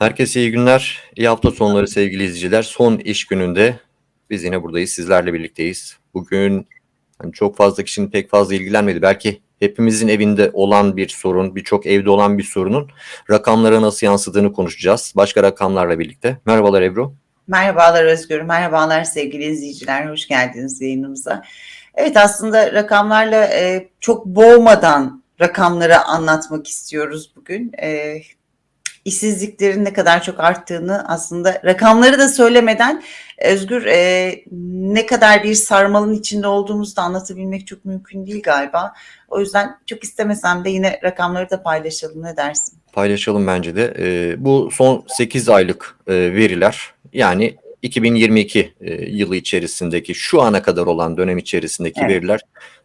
Herkese iyi günler, iyi hafta sonları sevgili izleyiciler. Son iş gününde biz yine buradayız, sizlerle birlikteyiz. Bugün hani çok fazla kişinin pek fazla ilgilenmedi. Belki hepimizin evinde olan bir sorun, birçok evde olan bir sorunun rakamlara nasıl yansıdığını konuşacağız. Başka rakamlarla birlikte. Merhabalar Ebru. Merhabalar Özgür, merhabalar sevgili izleyiciler, hoş geldiniz yayınımıza. Evet aslında rakamlarla e, çok boğmadan rakamları anlatmak istiyoruz bugün. E, işsizliklerin ne kadar çok arttığını aslında rakamları da söylemeden Özgür e, ne kadar bir sarmalın içinde olduğumuzu da anlatabilmek çok mümkün değil galiba. O yüzden çok istemesem de yine rakamları da paylaşalım ne dersin? Paylaşalım bence de. Ee, bu son 8 aylık e, veriler yani 2022 e, yılı içerisindeki şu ana kadar olan dönem içerisindeki Evet. veriler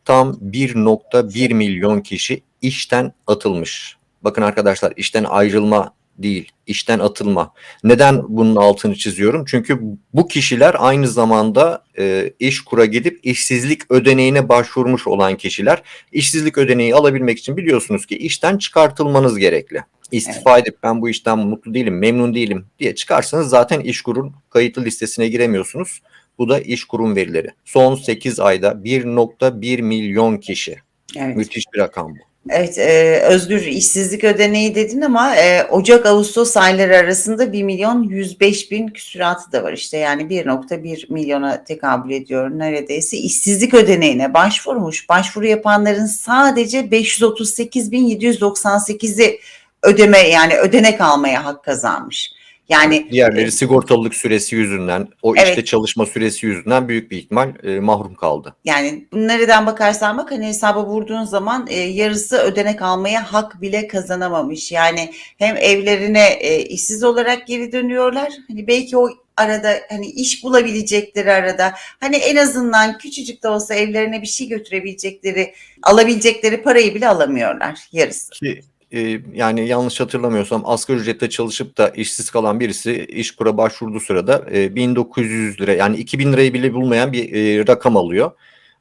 tam 1.1 milyon kişi işten atılmış. Bakın arkadaşlar işten ayrılma değil, işten atılma. Neden bunun altını çiziyorum? Çünkü bu kişiler aynı zamanda e, iş kura gidip işsizlik ödeneğine başvurmuş olan kişiler. İşsizlik ödeneği alabilmek için biliyorsunuz ki işten çıkartılmanız gerekli. İstifa edip ben bu işten mutlu değilim, memnun değilim diye çıkarsanız zaten işkurun kayıtlı listesine giremiyorsunuz. Bu da işkurun verileri. Son 8 ayda 1.1 milyon kişi. Evet. Müthiş bir rakam bu. Evet, e, Özgür işsizlik ödeneği dedin ama e, Ocak-Ağustos ayları arasında 1 milyon 105 bin küsuratı da var işte yani 1.1 milyona tekabül ediyor neredeyse işsizlik ödeneğine başvurmuş. Başvuru yapanların sadece 538 bin 798'i ödeme yani ödenek almaya hak kazanmış. Yani Diğerleri sigortalılık süresi yüzünden, o Evet. işte çalışma süresi yüzünden büyük bir ihtimal e, mahrum kaldı. Yani nereden bakarsan bak hani hesaba vurduğun zaman e, yarısı ödenek almaya hak bile kazanamamış. Yani hem evlerine e, işsiz olarak geri dönüyorlar. Hani belki o arada hani iş bulabilecekleri arada hani en azından küçücük de olsa evlerine bir şey götürebilecekleri alabilecekleri parayı bile alamıyorlar yarısı. Ki e, yani yanlış hatırlamıyorsam asgari ücretle çalışıp da işsiz kalan birisi işkura başvurduğu sırada e, 1900 lira yani 2000 lirayı bile bulmayan bir e, rakam alıyor.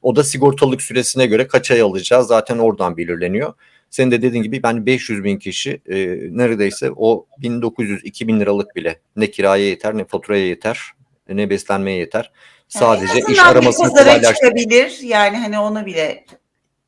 O da sigortalık süresine göre kaç ay alacağı zaten oradan belirleniyor. Senin de dediğin gibi ben 500 bin kişi e, neredeyse o 1900-2000 liralık bile ne kiraya yeter ne faturaya yeter ne beslenmeye yeter. Sadece Yani iş aramasını çıkabilir. Yani hani ona bile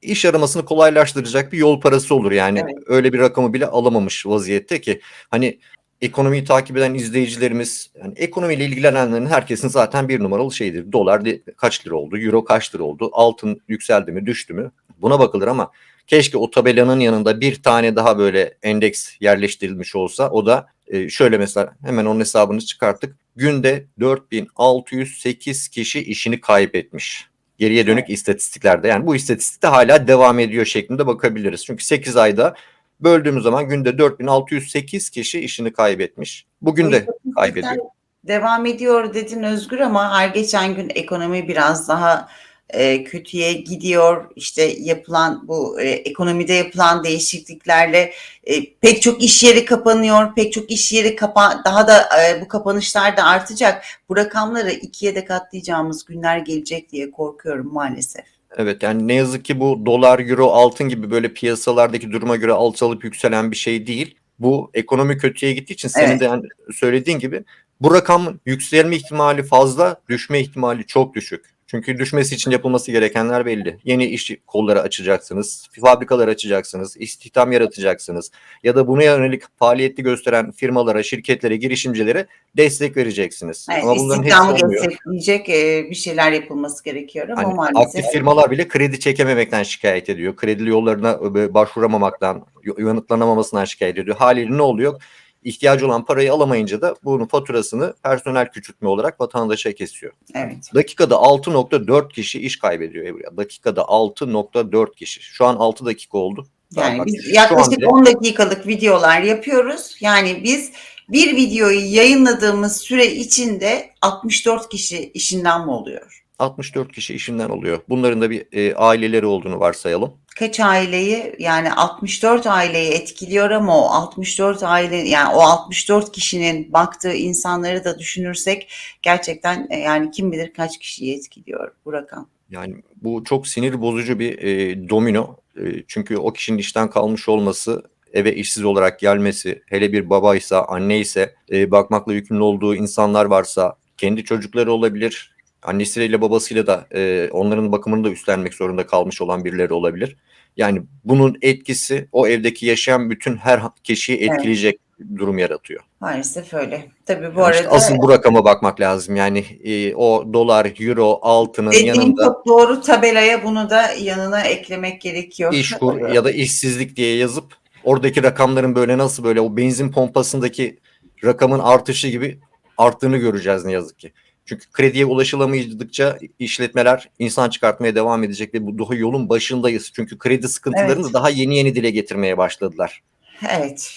iş aramasını kolaylaştıracak bir yol parası olur yani Evet. öyle bir rakamı bile alamamış vaziyette ki hani ekonomiyi takip eden izleyicilerimiz yani ekonomiyle ilgilenenlerin herkesin zaten bir numaralı şeydir. Dolar kaç lira oldu, euro kaç lira oldu, altın yükseldi mi, düştü mü buna bakılır ama keşke o tabelanın yanında bir tane daha böyle endeks yerleştirilmiş olsa o da e, şöyle mesela hemen onun hesabını çıkarttık. Günde 4608 kişi işini kaybetmiş geriye dönük istatistiklerde yani bu istatistikte hala devam ediyor şeklinde bakabiliriz. Çünkü 8 ayda böldüğümüz zaman günde 4608 kişi işini kaybetmiş. Bugün de kaybediyor. Devam ediyor dedin Özgür ama her geçen gün ekonomi biraz daha e, kötüye gidiyor. İşte yapılan bu e, ekonomide yapılan değişikliklerle e, pek çok iş yeri kapanıyor. Pek çok iş yeri kapa daha da e, bu kapanışlar da artacak. Bu rakamları ikiye de katlayacağımız günler gelecek diye korkuyorum maalesef. Evet yani ne yazık ki bu dolar, euro, altın gibi böyle piyasalardaki duruma göre alçalıp yükselen bir şey değil. Bu ekonomi kötüye gittiği için senin Evet. de yani söylediğin gibi bu rakamın yükselme ihtimali fazla, düşme ihtimali çok düşük. Çünkü düşmesi için yapılması gerekenler belli. Yeni iş kolları açacaksınız, fabrikalar açacaksınız, istihdam yaratacaksınız ya da buna yönelik faaliyetli gösteren firmalara, şirketlere, girişimcilere destek vereceksiniz. Evet, Ama bunların istihdamı destekleyecek e, bir şeyler yapılması gerekiyor ama Hani maalesef. aktif firmalar bile kredi çekememekten şikayet ediyor. Kredili yollarına e, başvuramamaktan, yanıtlanamamasından şikayet ediyor. Haliyle ne oluyor? İhtiyacı olan parayı alamayınca da bunun faturasını personel küçültme olarak vatandaşa kesiyor. Evet. Dakikada 6.4 kişi iş kaybediyor Ebru. Dakikada 6.4 kişi. Şu an 6 dakika oldu. Yani biz yaklaşık bile- 10 dakikalık videolar yapıyoruz. Yani biz bir videoyu yayınladığımız süre içinde 64 kişi işinden mi oluyor? 64 kişi işinden oluyor. Bunların da bir e, aileleri olduğunu varsayalım. Kaç aileyi yani 64 aileyi etkiliyor ama o 64 aile yani o 64 kişinin baktığı insanları da düşünürsek gerçekten e, yani kim bilir kaç kişiyi etkiliyor bu rakam. Yani bu çok sinir bozucu bir e, domino. E, çünkü o kişinin işten kalmış olması eve işsiz olarak gelmesi, hele bir babaysa, anne ise, e, bakmakla yükümlü olduğu insanlar varsa, kendi çocukları olabilir, annesiyle babasıyla da e, onların bakımını da üstlenmek zorunda kalmış olan birileri olabilir. Yani bunun etkisi o evdeki yaşayan bütün her kişiyi Evet. etkileyecek durum yaratıyor. Maalesef öyle. Tabii bu Yani işte arada asıl bu rakama bakmak lazım. Yani e, o dolar, euro, altının dediğin yanında çok doğru tabelaya bunu da yanına eklemek gerekiyor. işkur ya da işsizlik diye yazıp oradaki rakamların böyle nasıl böyle o benzin pompasındaki rakamın artışı gibi arttığını göreceğiz ne yazık ki. Çünkü krediye ulaşılamadıkça işletmeler insan çıkartmaya devam edecek ve bu daha yolun başındayız. Çünkü kredi sıkıntılarını Evet. da daha yeni yeni dile getirmeye başladılar. Evet.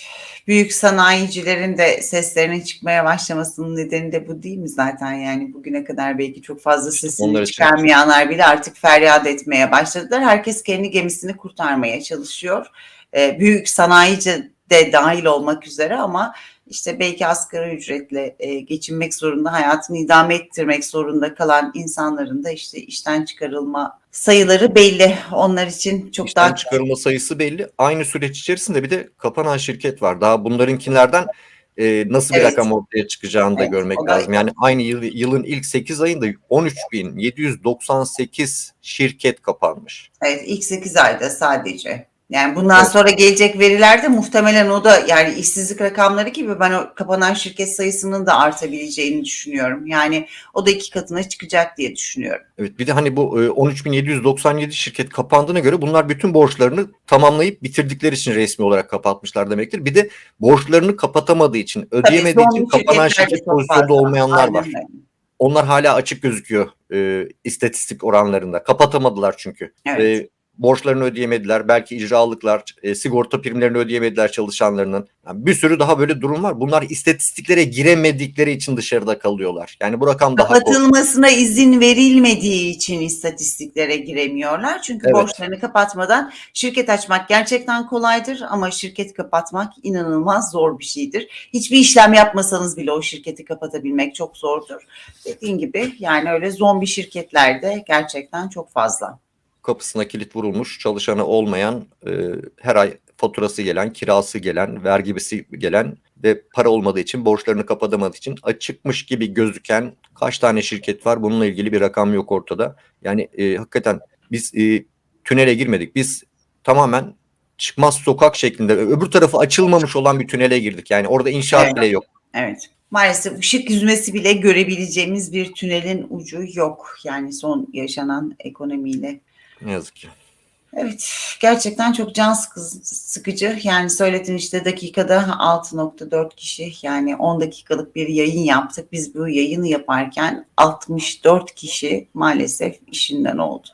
Büyük sanayicilerin de seslerinin çıkmaya başlamasının nedeni de bu değil mi zaten? Yani bugüne kadar belki çok fazla sesini onlar için. çıkarmayanlar bile artık feryat etmeye başladılar. Herkes kendi gemisini kurtarmaya çalışıyor. Ee, büyük sanayici de dahil olmak üzere ama işte belki asgari ücretle e, geçinmek zorunda, hayatını idame ettirmek zorunda kalan insanların da işte işten çıkarılma sayıları belli. Onlar için çok İşten daha çıkarılma sayısı belli. Aynı süreç içerisinde bir de kapanan şirket var. Daha bunlarınkilerden e, nasıl bir Evet. rakam ortaya çıkacağını da Evet, görmek o da- lazım. Yani aynı yıl, yılın ilk 8 ayında 13.798 şirket kapanmış. Evet ilk 8 ayda sadece. Yani bundan Evet. sonra gelecek verilerde muhtemelen o da yani işsizlik rakamları gibi ben o kapanan şirket sayısının da artabileceğini düşünüyorum. Yani o da iki katına çıkacak diye düşünüyorum. Evet bir de hani bu e, 13.797 şirket kapandığına göre bunlar bütün borçlarını tamamlayıp bitirdikleri için resmi olarak kapatmışlar demektir. Bir de borçlarını kapatamadığı için, ödeyemediği Tabii için kapanan şirket pozisyonda olmayanlar Aynen var. Onlar hala açık gözüküyor e, istatistik oranlarında. Kapatamadılar çünkü. Evet. E, borçlarını ödeyemediler. Belki icralıklar, e, sigorta primlerini ödeyemediler çalışanlarının. Yani bir sürü daha böyle durum var. Bunlar istatistiklere giremedikleri için dışarıda kalıyorlar. Yani bu rakam daha korkunç. Kapatılmasına izin verilmediği için istatistiklere giremiyorlar. Çünkü Evet. borçlarını kapatmadan şirket açmak gerçekten kolaydır ama şirket kapatmak inanılmaz zor bir şeydir. Hiçbir işlem yapmasanız bile o şirketi kapatabilmek çok zordur. Dediğin gibi yani öyle zombi şirketlerde gerçekten çok fazla. Kapısına kilit vurulmuş, çalışanı olmayan, e, her ay faturası gelen, kirası gelen, vergisi gelen ve para olmadığı için, borçlarını kapatamadığı için açıkmış gibi gözüken kaç tane şirket var? Bununla ilgili bir rakam yok ortada. Yani e, hakikaten biz e, tünele girmedik. Biz tamamen çıkmaz sokak şeklinde öbür tarafı açılmamış olan bir tünele girdik. Yani orada inşaat Evet. bile yok. Evet. Maalesef ışık yüzmesi bile görebileceğimiz bir tünelin ucu yok. Yani son yaşanan ekonomiyle Ne yazık ki. Evet, gerçekten çok can sıkı- sıkıcı. Yani söyledin işte dakikada 6.4 kişi yani 10 dakikalık bir yayın yaptık. Biz bu yayını yaparken 64 kişi maalesef işinden oldu.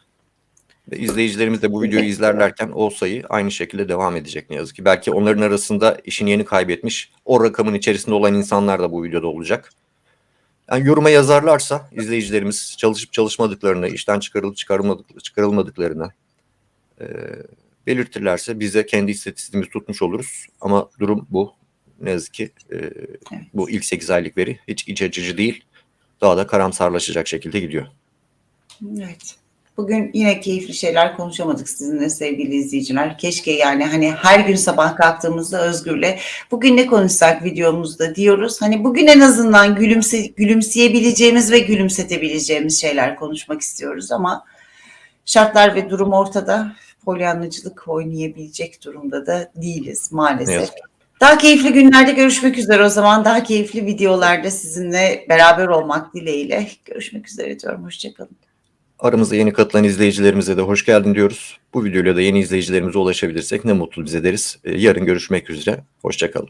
Ve izleyicilerimiz de bu videoyu izlerlerken o sayı aynı şekilde devam edecek ne yazık ki. Belki onların arasında işini yeni kaybetmiş o rakamın içerisinde olan insanlar da bu videoda olacak. Yani yoruma yazarlarsa izleyicilerimiz çalışıp çalışmadıklarını, işten çıkarılıp çıkarılmadık, çıkarılmadıklarını e, belirtirlerse bize kendi istatistiğimizi tutmuş oluruz. Ama durum bu. Ne yazık ki e, bu ilk 8 aylık veri hiç iç açıcı değil. Daha da karamsarlaşacak şekilde gidiyor. Evet. Bugün yine keyifli şeyler konuşamadık sizinle sevgili izleyiciler. Keşke yani hani her gün sabah kalktığımızda Özgür'le bugün ne konuşsak videomuzda diyoruz. Hani bugün en azından gülümse, gülümseyebileceğimiz ve gülümsetebileceğimiz şeyler konuşmak istiyoruz ama şartlar ve durum ortada. Polyanlıcılık oynayabilecek durumda da değiliz maalesef. ki. Daha keyifli günlerde görüşmek üzere o zaman. Daha keyifli videolarda sizinle beraber olmak dileğiyle. Görüşmek üzere diyorum. Hoşçakalın. Aramıza yeni katılan izleyicilerimize de hoş geldin diyoruz. Bu videoyla da yeni izleyicilerimize ulaşabilirsek ne mutlu bize deriz. Ee, Yarın görüşmek üzere. Hoşçakalın.